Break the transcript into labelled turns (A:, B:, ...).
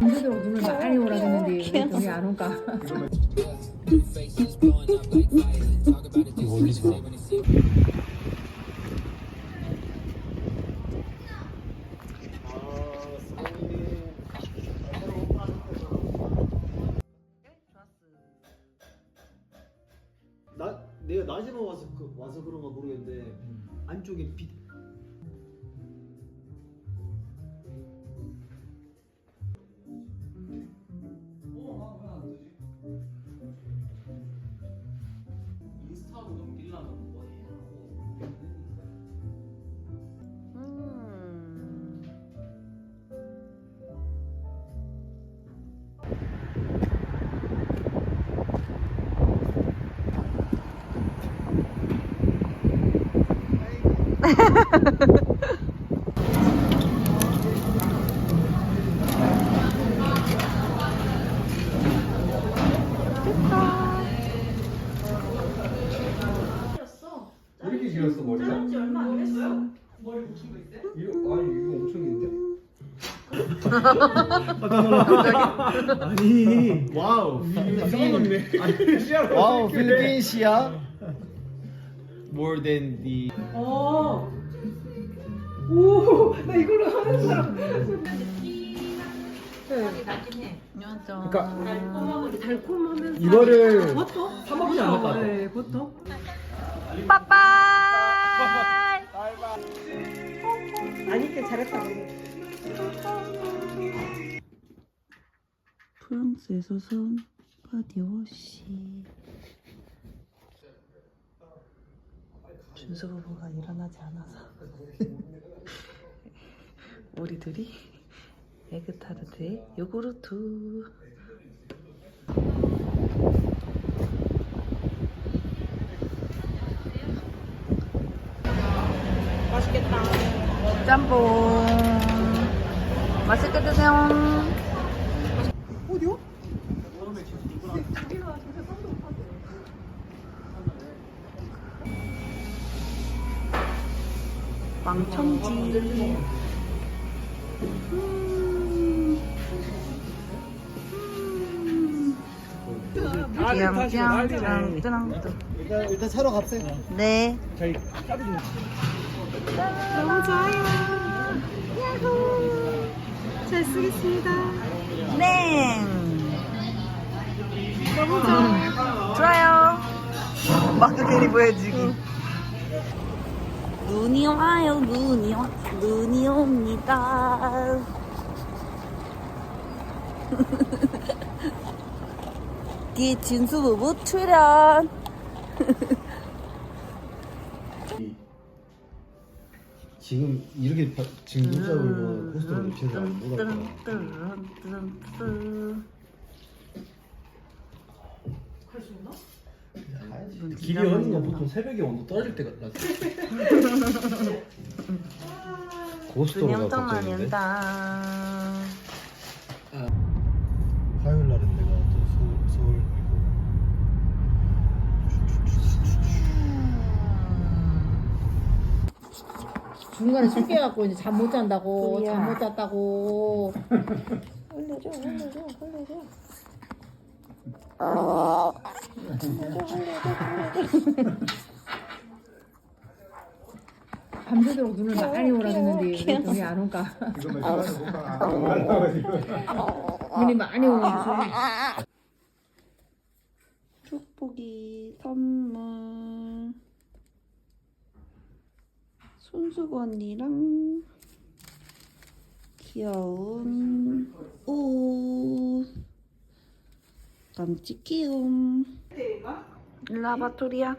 A: 밤새도록 눈을 많이 오라 왜 눈이 안 올까?
B: 낮에만 와서 그, 와서 그런가 모르겠는데 안쪽에 빛
C: 왜 이렇게 길었어 머리가? 자른지 얼마 안 됐어요. 머리 붙인 거 있어요? 이거 아니 이거 엄청 긴데?
B: 아니 와우 이상한데 와우 필리핀시아 more than the
A: 어. 오, 나 이걸로 하는 사람.
B: 그러니까
A: 달콤하고 달콤하면서
B: 이거를
A: 버터?
B: 사 먹지 않을 것 같아.
A: 네, 버터. 아니께 잘했다.
D: 프랑스에서 산 바디워시 준수 부부가 일어나지 않아서. 우리들이 에그타르트에 요구르트 맛있겠다. 짬뽕. 맛있게 드세요 왕청지. 짱짱짱짱.
B: 일단 일단 사러 갑시다
D: 네.
B: 저희 까비 좀
D: 너무 좋아요. 야호. 잘 쓰겠습니다. 네. 너무 좋아. 좋아요. 마크 괜히 보여주기. 눈이 와요, 눈이 와, 눈이 옵니다. 뒤에 진수 부부 출연.
B: 지금 이렇게 바- 지금 눈 잡으면 고스톱 밑에서 못할 까 길이 어는 건 보통 새벽에 온도 떨어질 때가
D: 눈이 엄청 많이
B: 걱정인데
D: 온다.
B: 화요일 날은 내가 또 서울, 서울
A: 중간에 술 깨갖고 이제 잠 못 잔다고. 잠 못 잤다고
D: 흘려줘, 흘려줘, 흘려줘.
A: 밤새도록 눈을 많이 오라 했는데 왜 눈이 안 올까? 눈이 많이 오고
D: 축복이 선물. 손수건 언니랑 귀여운 옷 깜찍해요. 일로 와봐, 토리야.